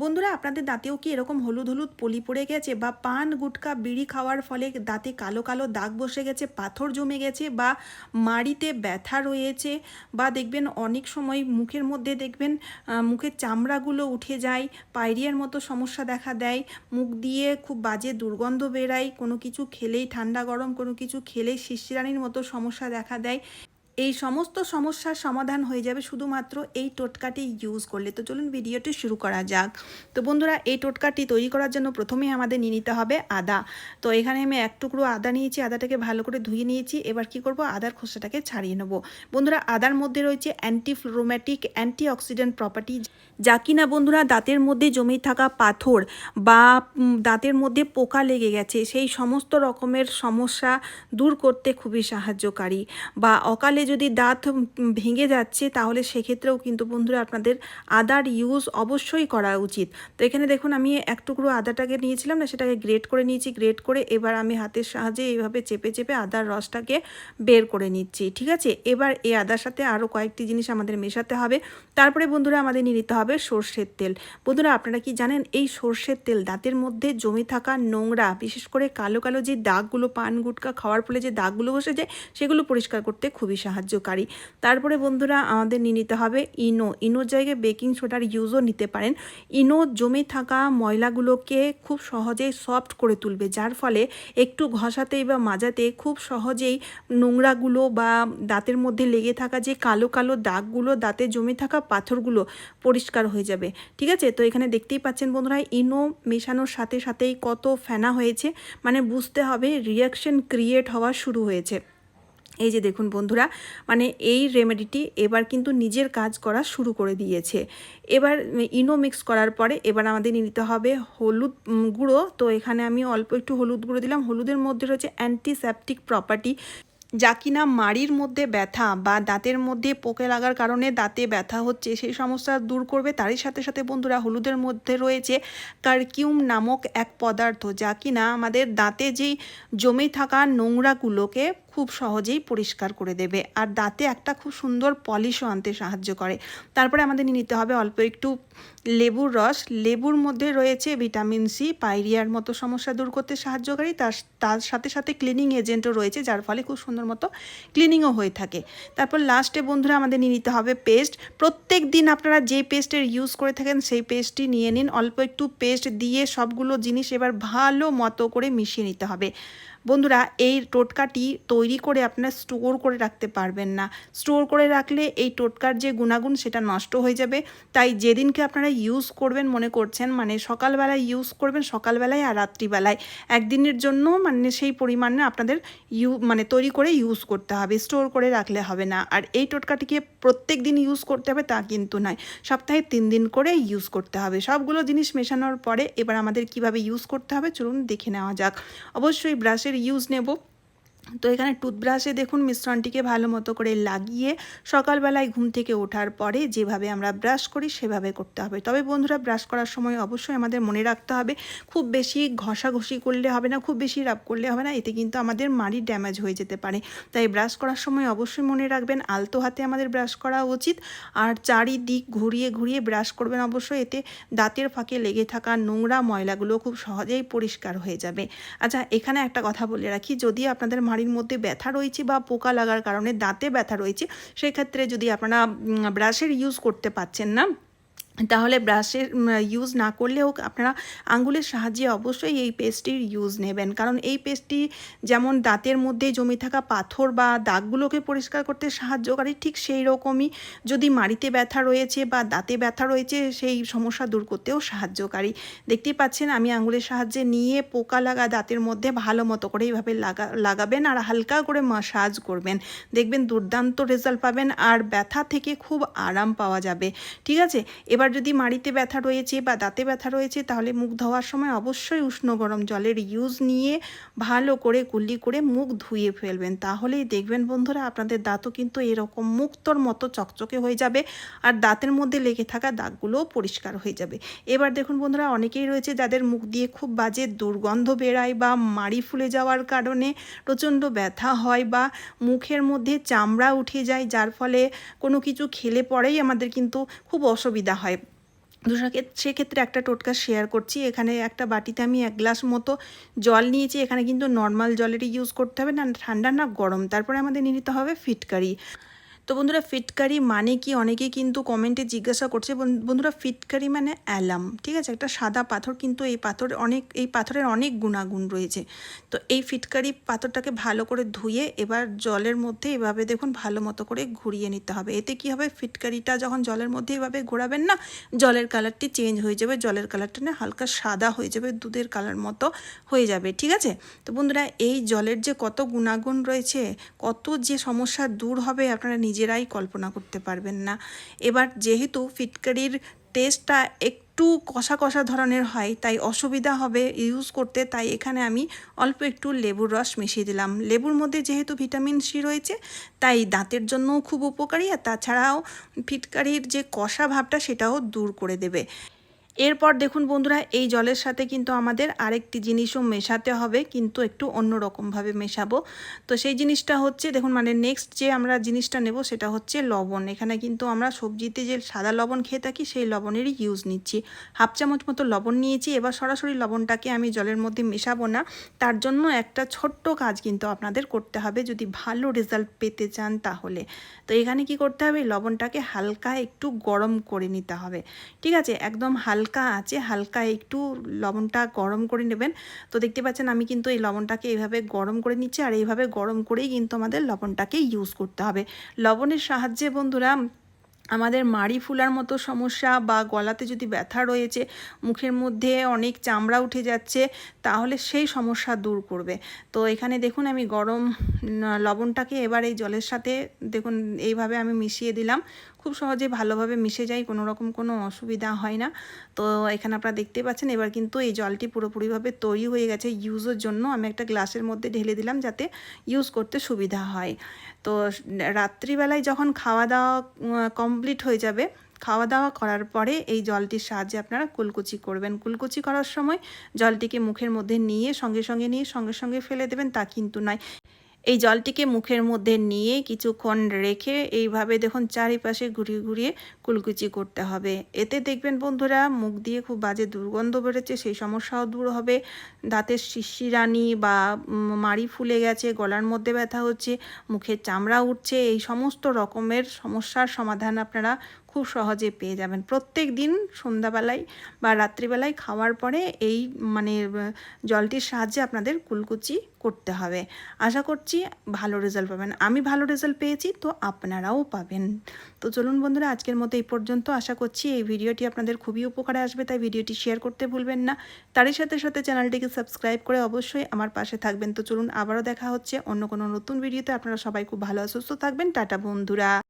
বন্ধুরা, আপনাদের দাঁতেও কি এরকম হলুদ হলুদ পলি পড়ে গেছে বা পান, গুটকা, বিড়ি খাওয়ার ফলে দাঁতে কালো কালো দাগ বসে গেছে, পাথর জমে গেছে বা মাড়িতে ব্যথা রয়েছে বা দেখবেন অনেক সময় মুখের মধ্যে দেখবেন মুখের চামড়াগুলো উঠে যায়, পায়রিয়ার মতো সমস্যা দেখা দেয়, মুখ দিয়ে খুব বাজে দুর্গন্ধ বেরায়, কোনো কিছু খেলেই ঠান্ডা গরম, কোনো কিছু খেলেই শিশিরানির মতো সমস্যা দেখা দেয়। এই সমস্ত সমস্যার সমাধান হয়ে যাবে শুধুমাত্র এই টোটকাটি ইউজ করলে। তো চলুন ভিডিওটি শুরু করা যাক। তো বন্ধুরা, এই টোটকাটি তৈরি করার জন্য প্রথমেই আমাদের নিয়ে নিতে হবে আদা। তো এখানে আমি এক টুকরো আদা নিয়েছি, আদাটাকে ভালো করে ধুয়ে নিয়েছি। এবার কি করব? আদার খোসাটাকে ছাড়িয়ে নেব। বন্ধুরা, আদার মধ্যে রয়েছে অ্যান্টি ফ্লোরোম্যাটিক অ্যান্টি অক্সিডেন্ট প্রপার্টি যা কিনা বন্ধুরা দাঁতের মধ্যে জমে থাকা পাথর বা দাঁতের মধ্যে পোকা লেগে গেছে, সেই সমস্ত রকমের সমস্যা দূর করতে খুবই সাহায্যকারী। বা, অকালে যদি দাঁত ভেঙে যাচ্ছে, তাহলে সেক্ষেত্রেও কিন্তু বন্ধুরা আপনাদের আদার ইউজ অবশ্যই করা উচিত। তো এখানে দেখুন, আমি এক টুকরো আদাটাকে নিয়েছিলাম না, সেটাকে গ্রেট করে নিয়েছি গ্রেট করে এবার আমি হাতের সাহায্যে এইভাবে চেপে চেপে আদার রসটাকে বের করে নিচ্ছি, ঠিক আছে? এবার এই আদার সাথে আরও কয়েকটি জিনিস আমাদের মেশাতে হবে। তারপরে বন্ধুরা আমাদের নিয়ে নিতে হবে সর্ষের তেল। বন্ধুরা, আপনারা কি জানেন, এই সর্ষের তেল দাঁতের মধ্যে জমে থাকা নোংরা, বিশেষ করে কালো কালো যে দাগগুলো, পান, গুটকা খাওয়ার ফলে যে দাগগুলো বসে যায়, সেগুলো পরিষ্কার করতে খুবই সাহায্যকারী। তারপরে বন্ধুরা, আমাদের নিয়ে নিতে হবে ইনো। ইনোর জায়গায় বেকিং সোডার ইউজও নিতে পারেন। ইনো জমে থাকা ময়লাগুলোকে খুব সহজেই সফট করে তুলবে, যার ফলে একটু ঘষাতেই বা মাজাতে খুব সহজেই নোংরাগুলো বা দাঁতের মধ্যে লেগে থাকা যে কালো কালো দাগগুলো, দাঁতে জমে থাকা পাথরগুলো পরিষ্কার হয়ে যাবে। ঠিক আছে? তো এখানে দেখতেই পাচ্ছেন বন্ধুরা, ইনো মেশানোর সাথে সাথেই কত ফেনা হয়েছে। মানে বুঝতে হবে রিয়াকশন ক্রিয়েট হওয়া শুরু হয়েছে। এই যে দেখুন বন্ধুরা মানে এই রেমেডিটি এবার কিন্তু নিজের কাজ করা শুরু করে দিয়েছে। এবার ইনো মিক্স করার পরে এবার আমাদের নিতে হবে হলুদ গুঁড়ো। তো এখানে আমি অল্প একটু হলুদ গুঁড়ো দিলাম। হলুদের মধ্যে রয়েছে অ্যান্টিসেপটিক প্রপার্টি যা কিনা মাড়ির মধ্যে ব্যথা বা দাঁতের মধ্যে পোকে লাগার কারণে দাঁতে ব্যথা হচ্ছে, সেই সমস্যা দূর করবে। তারই সাথে সাথে বন্ধুরা, হলুদের মধ্যে রয়েছে কারকিউম নামক এক পদার্থ যা কিনা আমাদের দাঁতে যেই জমে থাকা নোংরাগুলোকে খুব সহজেই পরিষ্কার করে দেবে। আর দাঁতে একটা খুব সুন্দর পলিশও আনতে সাহায্য করে। তারপরে আমাদের নিতে হবে অল্প একটু লেবুর রস। লেবুর মধ্যে রয়েছে ভিটামিন সি পাইরিয়ার মতো সমস্যা দূর করতে সাহায্যকারী। তার তার সাথে সাথে ক্লিনিং এজেন্টও রয়েছে, যার ফলে খুব সুন্দর মতো ক্লিনিংও হয়ে থাকে। তারপর লাস্টে বন্ধুরা আমাদের নিয়ে নিতে হবে পেস্ট প্রত্যেক দিন আপনারা যে পেস্টের ইউজ করে থাকেন, সেই পেস্টটি নিয়ে নিন। অল্প একটু পেস্ট দিয়ে সবগুলো জিনিস এবার ভালো মতো করে মিশিয়ে নিতে হবে। বন্ধুরা, এই টোটকাটি তৈরি করে আপনারা স্টোর করে রাখতে পারবেন না। স্টোর করে রাখলে এই টোটকার যে গুণাগুণ সেটা নষ্ট হয়ে যাবে। তাই যেদিনকে আপনারা ইউজ করবেন মনে করছেন মানে সকালবেলায় ইউজ করবেন সকালবেলায় আর রাত্রিবেলায়। একদিনের জন্য মানে সেই পরিমাণে আপনাদের ইউ মানে তৈরি করে ইউজ করতে হবে স্টোর করে রাখলে হবে না। আর এই টোটকাটিকে প্রত্যেক দিন ইউজ করতে হবে তা কিন্তু নয়, সপ্তাহে তিন দিন করে ইউজ করতে হবে। সবগুলো জিনিস মেশানোর পরে এবার আমাদের কীভাবে ইউজ করতে হবে চলুন দেখে নেওয়া যাক। অবশ্যই ব্রাশের ইউজ নেব। তো এখানে টুথব্রাশে দেখুন মিশ্রণটিকে ভালো মতো করে লাগিয়ে সকালবেলায় ঘুম থেকে ওঠার পরে যেভাবে আমরা ব্রাশ করি সেভাবে করতে হবে। তবে বন্ধুরা, ব্রাশ করার সময় অবশ্যই আমাদের মনে রাখতে হবে, খুব বেশি ঘষাঘষি করলে হবে না, খুব বেশি রাব করলে হবে না, এতে কিন্তু আমাদের মাড়ি ড্যামেজ হয়ে যেতে পারে। তাই ব্রাশ করার সময় অবশ্যই মনে রাখবেন, আলতো হাতে আমাদের ব্রাশ করা উচিত। আর চারিদিক ঘুরিয়ে ঘুরিয়ে ব্রাশ করবেন অবশ্যই, এতে দাঁতের ফাঁকে লেগে থাকা নোংরা ময়লাগুলো খুব সহজেই পরিষ্কার হয়ে যাবে। আচ্ছা এখানে একটা কথা বলে রাখি, যদি আপনাদের মাড়ির মধ্যে ব্যথা রয়েছে বা পোকা লাগার কারণে দাঁতে ব্যথা রয়েছে, সেক্ষেত্রে যদি আপনারা ব্রাশের ইউজ করতে পারছেন না তাহলে ব্রাশের ইউজ না করলেও আপনারা আঙ্গুলের সাহায্যে অবশ্যই এই পেস্টটির ইউজ নেবেন। কারণ এই পেস্টটি যেমন দাঁতের মধ্যে জমে থাকা পাথর বা দাগগুলোকে পরিষ্কার করতে সাহায্যকারী, ঠিক সেই রকমই যদি মাড়িতে ব্যথা রয়েছে বা দাঁতে ব্যথা রয়েছে, সেই সমস্যা দূর করতেও সাহায্যকারী। দেখতেই পাচ্ছেন, আমি আঙ্গুলের সাহায্যে নিয়ে পোকা লাগা দাঁতের মধ্যে ভালো মতো করে এইভাবে লাগা, লাগাবেন আর হালকা করে মাসাজ করবেন। দেখবেন দুর্দান্ত রেজাল্ট পাবেন আর ব্যথা থেকে খুব আরাম পাওয়া যাবে। ঠিক আছে? এবার যদি মাড়িতে ব্যথা রয়েছে বা দাঁতে ব্যথা রয়েছে, তাহলে মুখ ধোয়ার সময় অবশ্যই উষ্ণ গরম জলের ইউজ নিয়ে ভালো করে কুল্লি করে মুখ ধুয়ে ফেলবেন। তাহলেই দেখবেন বন্ধুরা, আপনাদের দাঁতও কিন্তু এরকম মুক্তর মতো চকচকে হয়ে যাবে আর দাঁতের মধ্যে লেগে থাকা দাগগুলোও পরিষ্কার হয়ে যাবে। এবার দেখুন বন্ধুরা, অনেকেই রয়েছে যাদের মুখ দিয়ে খুব বাজে দুর্গন্ধ বেরায় বা মাড়ি ফুলে যাওয়ার কারণে প্রচণ্ড ব্যথা হয় বা মুখের মধ্যে চামড়া উঠে যায়, যার ফলে কোনো কিছু খেলে পরেই আমাদের কিন্তু খুব অসুবিধা হয়। তো সেক্ষেত্রে- একটা টোটকা শেয়ার করছি। এখানে একটা বাটিতে আমি এক গ্লাস মতো জল নিয়েছি। এখানে কিন্তু নর্মাল জলেরই ইউজ করতে হবে। না, ঠান্ডা না গরম। তারপরে আমাদের নিতে হবে ফিটকারি। তো বন্ধুরা ফিটকারি মানে কি? অনেকেই কিন্তু কমেন্টে জিজ্ঞাসা করছে, বন- বন্ধুরা ফিটকারি মানে অ্যালাম। ঠিক আছে? একটা সাদা পাথর কিন্তু এই পাথর অনেক, এই পাথরের অনেক গুণাগুণ রয়েছে। তো এই ফিটকারি পাথরটাকে ভালো করে ধুয়ে এবার জলের মধ্যে এভাবে দেখুন ভালো মতো করে ঘুরিয়ে নিতে হবে। এতে কি হবে? ফিটকারিটা যখন জলের মধ্যে এভাবে ঘোরাবেন না, জলের কালারটি চেঞ্জ হয়ে যাবে। জলের কালারটা না হালকা সাদা হয়ে যাবে, দুধের কালার মতো হয়ে যাবে। ঠিক আছে? তো বন্ধুরা এই জলের যে কত গুণাগুণ রয়েছে, কত যে সমস্যা দূর হবে আপনারা নিজেরাই কল্পনা করতে পারবেন না। এবার যেহেতু ফিটকারির টেস্টটা একটু কষা কষা ধরনের হয়, তাই অসুবিধা হবে ইউজ করতে, তাই এখানে আমি অল্প একটু লেবুর রস মিশিয়ে দিলাম। লেবুর মধ্যে যেহেতু ভিটামিন সি রয়েছে, তাই দাঁতের জন্যও খুব উপকারী, আর তাছাড়াও ফিটকারির যে কষা ভাবটা সেটাও দূর করে দেবে। এরপর দেখুন বন্ধুরা, এই জলের সাথে কিন্তু আমাদের আরেকটি জিনিসও মেশাতে হবে, কিন্তু একটু অন্যরকমভাবে মেশাবো। তো সেই জিনিসটা হচ্ছে, দেখুন মানে নেক্সট যে আমরা জিনিসটা নেব সেটা হচ্ছে লবণ। এখানে কিন্তু আমরা সবজিতে যে সাদা লবণ খেয়ে থাকি, সেই লবণেরই ইউজ নিচ্ছি। হাফ চামচ মতো লবণ নিয়েছি, এবার সরাসরি লবণটাকে আমি জলের মধ্যে মেশাবো না। তার জন্য একটা ছোট্ট কাজ কিন্তু আপনাদের করতে হবে, যদি ভালো রেজাল্ট পেতে চান তাহলে। তো এখানে কি করতে হবে? লবণটাকে হালকা একটু গরম করে নিতে হবে। ঠিক আছে? একদম হালকা আছে, হালকা একটু লবণটা গরম করে নেবেন। তো দেখতে পাচ্ছেন আমি কিন্তু এই লবণটাকে এইভাবে গরম করে নিচ্ছি আর এইভাবে গরম করেই কিন্তু আমাদের লবণটাকে ইউজ করতে হবে। লবণের সাহায্যে বন্ধুরা, আমাদের মাড়ি ফুলার মতো সমস্যা বা গলাতে যদি ব্যথা রয়েছে, মুখের মধ্যে অনেক চামড়া উঠে যাচ্ছে, তাহলে সেই সমস্যা দূর করবে। তো এখানে দেখুন আমি গরম লবণটাকে এবার এই জলের সাথে দেখুন এইভাবে আমি মিশিয়ে দিলাম। খুব সহজে ভালোভাবে মিশে যায় কোনো রকম কোনো অসুবিধা হয় না। তো এখানে আপনারা দেখতে পাচ্ছেন, এবার কিন্তু এই জলটি পুরোপুরিভাবে তৈরি হয়ে গেছে ইউজের জন্য। আমি একটা গ্লাসের মধ্যে ঢেলে দিলাম যাতে ইউজ করতে সুবিধা হয়। তো রাত্রিবেলায় যখন খাওয়া দাওয়া কমপ্লিট হয়ে যাবে, খাওয়া দাওয়া করার পরে এই জলটির সাহায্যে আপনারা কুলকুচি করবেন। কুলকুচি করার সময় জলটিকে মুখের মধ্যে নিয়ে, সঙ্গে সঙ্গে নিয়ে, সঙ্গে সঙ্গে ফেলে দেবেন, তা কিন্তু নয়। এই জলটিকে মুখের মধ্যে নিয়ে কিছুক্ষণ রেখে এইভাবে দেখুন চারিপাশে ঘুরিয়ে ঘুরিয়ে কুলকুচি করতে হবে। এতে দেখবেন বন্ধুরা মুখ দিয়ে খুব বাজে দুর্গন্ধ বেরোচ্ছে, সেই সমস্যাও দূর হবে। দাঁতের শিশিরানি বা মাড়ি ফুলে গেছে, গলার মধ্যে ব্যথা হচ্ছে, মুখের চামড়া উঠছে, এই সমস্ত রকমের সমস্যার সমাধান আপনারা খুব সহজে পেয়ে যাবেন। প্রত্যেক দিন সন্ধ্যাবেলায় বা রাত্রিবেলায় খাওয়ার পরে এই মানে জলটির সাহায্যে আপনাদের কুলকুচি করতে হবে। আশা করছি ভালো রেজাল্ট পাবেন। আমি ভালো রেজাল্ট পেয়েছি, তো আপনারাও পাবেন। তো চলুন বন্ধুরা, আজকের মতো এই পর্যন্ত। আশা করছি এই ভিডিওটি আপনাদের খুবই উপকারে আসবে, তাই ভিডিওটি শেয়ার করতে ভুলবেন না। তারই সাথে সাথে চ্যানেলটিকে সাবস্ক্রাইব করে অবশ্যই আমার পাশে থাকবেন। তো চলুন, আবারও দেখা হচ্ছে অন্য কোনো নতুন ভিডিওতে। আপনারা সবাই খুব ভালো অসুস্থ সুস্থ থাকবেন। টাটা বন্ধুরা।